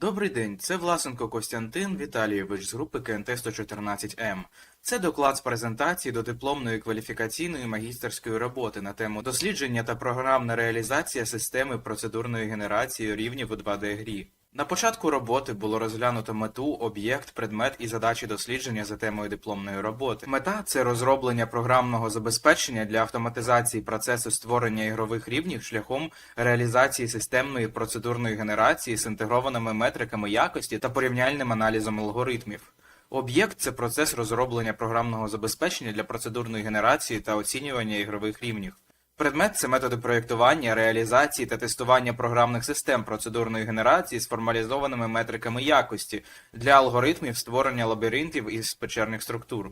Добрий день, це Власенко Костянтин Віталійович з групи КНТ 114М. Це доклад з презентації до дипломної кваліфікаційної магістерської роботи на тему дослідження та програмна реалізація системи процедурної генерації рівнів у 2D грі. На початку роботи було розглянуто мету, об'єкт, предмет і задачі дослідження за темою дипломної роботи. Мета це розроблення програмного забезпечення для автоматизації процесу створення ігрових рівнів шляхом реалізації системної процедурної генерації з інтегрованими метриками якості та порівняльним аналізом алгоритмів. Об'єкт це процес розроблення програмного забезпечення для процедурної генерації та оцінювання ігрових рівнів. Предмет це методи проєктування, реалізації та тестування програмних систем процедурної генерації з формалізованими метриками якості для алгоритмів створення лабіринтів із печерних структур.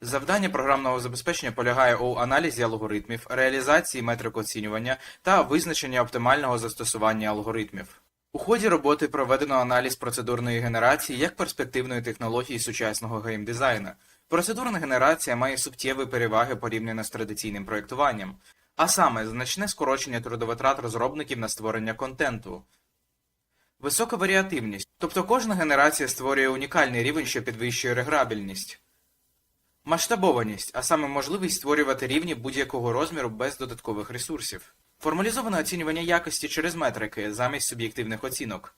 Завдання програмного забезпечення полягає у аналізі алгоритмів, реалізації метрик оцінювання та визначення оптимального застосування алгоритмів. У ході роботи проведено аналіз процедурної генерації як перспективної технології сучасного геймдизайну. Процедурна генерація має суттєві переваги порівняно з традиційним проєктуванням, а саме значне скорочення трудовитрат розробників на створення контенту. Висока варіативність, тобто кожна генерація створює унікальний рівень, що підвищує реграбільність. Масштабованість, а саме можливість створювати рівні будь-якого розміру без додаткових ресурсів. Формалізоване оцінювання якості через метрики замість суб'єктивних оцінок.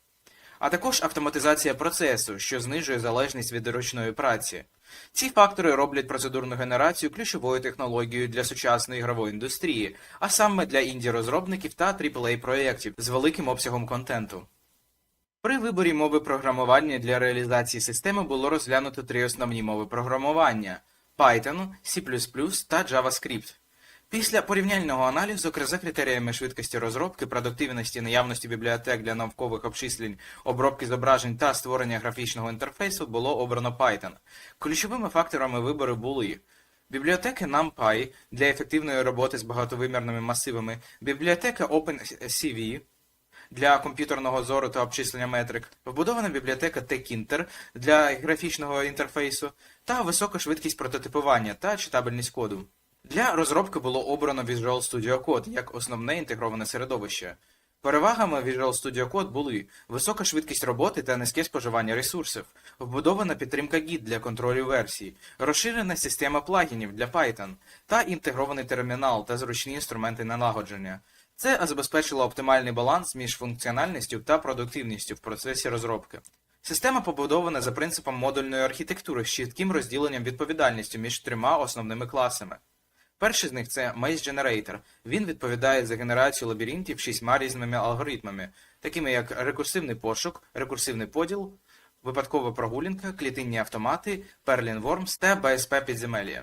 А також автоматизація процесу, що знижує залежність від ручної праці. Ці фактори роблять процедурну генерацію ключовою технологією для сучасної ігрової індустрії, а саме для інді-розробників та AAA проєктів з великим обсягом контенту. При виборі мови програмування для реалізації системи було розглянуто три основні мови програмування Python, C++ та JavaScript. Після порівняльного аналізу за критеріями швидкості розробки, продуктивності, наявності бібліотек для наукових обчислень, обробки зображень та створення графічного інтерфейсу було обрано Python. Ключовими факторами вибору були бібліотеки NumPy для ефективної роботи з багатовимірними масивами, бібліотека OpenCV для комп'ютерного зору та обчислення метрик, вбудована бібліотека TKinter для графічного інтерфейсу та висока швидкість прототипування та читабельність коду. Для розробки було обрано Visual Studio Code як основне інтегроване середовище. Перевагами Visual Studio Code були висока швидкість роботи та низьке споживання ресурсів, вбудована підтримка Git для контролю версій, розширена система плагінів для Python та інтегрований термінал та зручні інструменти налагодження. Це забезпечило оптимальний баланс між функціональністю та продуктивністю в процесі розробки. Система побудована за принципом модульної архітектури з чітким розділенням відповідальністю між трьома основними класами. Перший з них це Maze Generator. Він відповідає за генерацію лабіринтів шістьма різними алгоритмами, такими як рекурсивний пошук, рекурсивний поділ, випадкова прогулянка, клітинні автомати, Perlin Worms та БСП підземелля.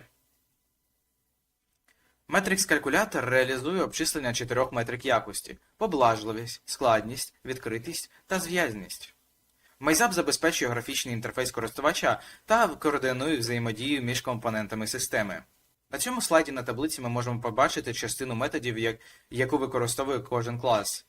Метрикс-калькулятор реалізує обчислення чотирьох метрик якості – поблажливість, складність, відкритість та зв'язність. MyZap забезпечує графічний інтерфейс користувача та координує взаємодію між компонентами системи. На цьому слайді на таблиці ми можемо побачити частину методів, як, яку використовує кожен клас.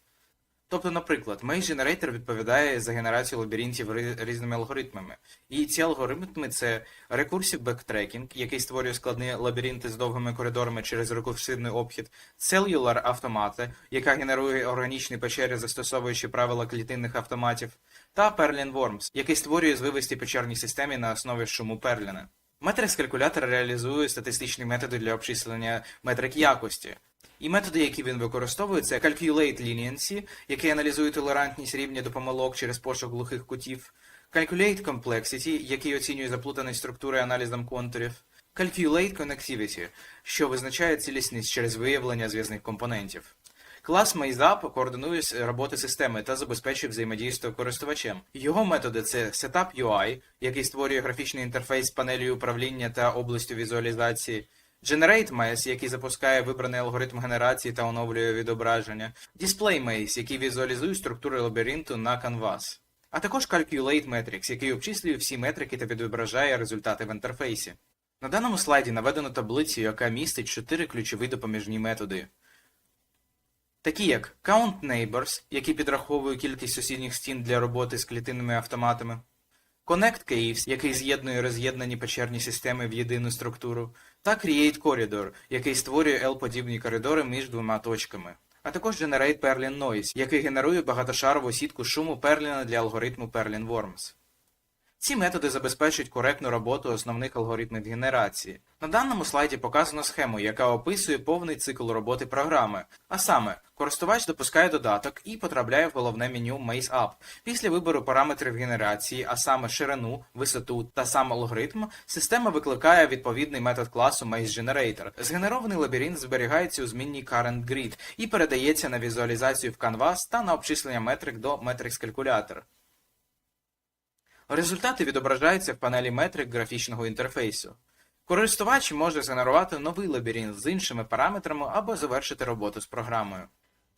Тобто, наприклад, Maze Generator відповідає за генерацію лабіринтів різними алгоритмами. І ці алгоритми це Recursive Backtracking, який створює складні лабіринти з довгими коридорами через рекурсивний обхід, Cellular Automata, яка генерує органічні печери, застосовуючи правила клітинних автоматів, та Perlin Worms, який створює звивисті печерні системи на основі шуму Перліна. Метрикс калькулятор реалізує статистичні методи для обчислення метрик якості. І методи, які він використовує, це Calculate Leniency, який аналізує толерантність рівня до помилок через пошук глухих кутів, Calculate Complexity, який оцінює заплутаність структури аналізом контурів, Calculate Connectivity, що визначає цілісність через виявлення зв'язних компонентів. Клас MazeUp координує роботи системи та забезпечує взаємодію з користувачем. Його методи це Setup UI, який створює графічний інтерфейс з панелью управління та областю візуалізації, Generate Maze, який запускає вибраний алгоритм генерації та оновлює відображення, Display Maze, який візуалізує структури лабіринту на Canvas. А також Calculate Metrics, який обчислює всі метрики та відображає результати в інтерфейсі. На даному слайді наведено таблицю, яка містить чотири ключові допоміжні методи такі як Count Neighbors, який підраховує кількість сусідніх стін для роботи з клітинними автоматами, Connect Caves, який з'єднує роз'єднані печерні системи в єдину структуру, та Create Corridor, який створює L-подібні коридори між двома точками. а також Generate Perlin Noise, який генерує багатошарову сітку шуму Перліна для алгоритму Perlin Worms. Ці методи забезпечують коректну роботу основних алгоритмів генерації. На даному слайді показано схему, яка описує повний цикл роботи програми. А саме, користувач допускає додаток і потрапляє в головне меню Maze. Після вибору параметрів генерації, а саме ширину, висоту та сам алгоритм, система викликає відповідний метод класу Maze. Згенерований лабіринт зберігається у змінній Current Grid і передається на візуалізацію в Canvas та на обчислення метрик до Matrix Calculator. Результати відображаються в панелі метрик графічного інтерфейсу. Користувач може згенерувати новий лабіринт з іншими параметрами або завершити роботу з програмою.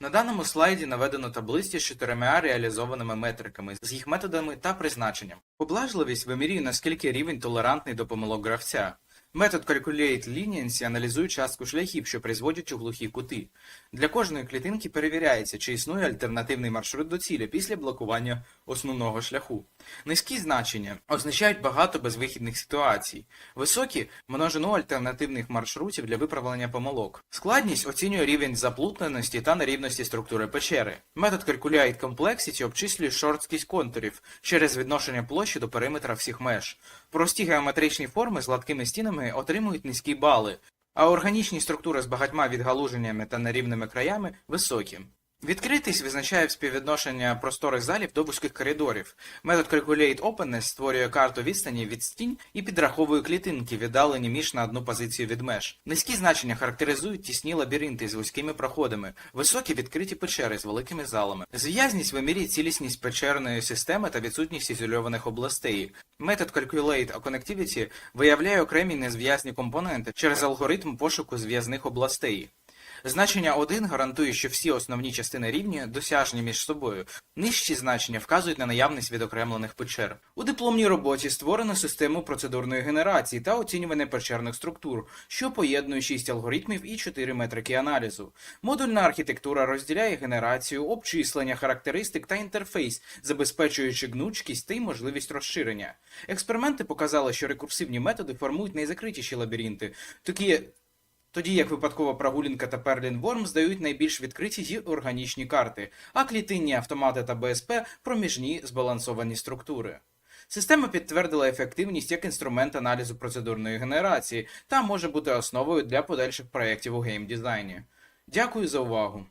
На даному слайді наведено таблиці з чотирма реалізованими метриками з їх методами та призначенням. Поблажливість вимірює наскільки рівень толерантний до помилок гравця. Метод Calculate Leniency аналізує частку шляхів, що призводять у глухі кути. Для кожної клітинки перевіряється, чи існує альтернативний маршрут до цілі після блокування основного шляху. Низькі значення означають багато безвихідних ситуацій. Високі множину альтернативних маршрутів для виправлення помилок. Складність оцінює рівень заплутаності та нерівності структури печери. Метод Calculate Complexity обчислює шорсткість контурів через відношення площі до периметра всіх меж. Прості геометричні форми з гладкими стінами отримують низькі бали, а органічні структури з багатьма відгалуженнями та нерівними краями високі. Відкритість визначає співвідношення просторих залів до вузьких коридорів. Метод Calculate Openness створює карту відстані від стінь і підраховує клітинки, віддалені між на одну позицію від меж. Низькі значення характеризують тісні лабіринти з вузькими проходами, високі відкриті печери з великими залами. Зв'язність вимірює цілісність печерної системи та відсутність ізольованих областей. Метод Calculate Connectivity виявляє окремі незв'язні компоненти через алгоритм пошуку зв'язних областей. Значення 1 гарантує, що всі основні частини рівня досяжні між собою. Нижчі значення вказують на наявність відокремлених печер. У дипломній роботі створено систему процедурної генерації та оцінювання печерних структур, що поєднує 6 алгоритмів і 4 метрики аналізу. Модульна архітектура розділяє генерацію, обчислення характеристик та інтерфейс, забезпечуючи гнучкість та й можливість розширення. Експерименти показали, що рекурсивні методи формують найзакритіші лабіринти, такі тоді як випадкова прогулянка та Перлін Ворм здають найбільш відкриті й органічні карти, а клітинні автомати та БСП проміжні збалансовані структури. Система підтвердила ефективність як інструмент аналізу процедурної генерації та може бути основою для подальших проєктів у геймдизайні. Дякую за увагу!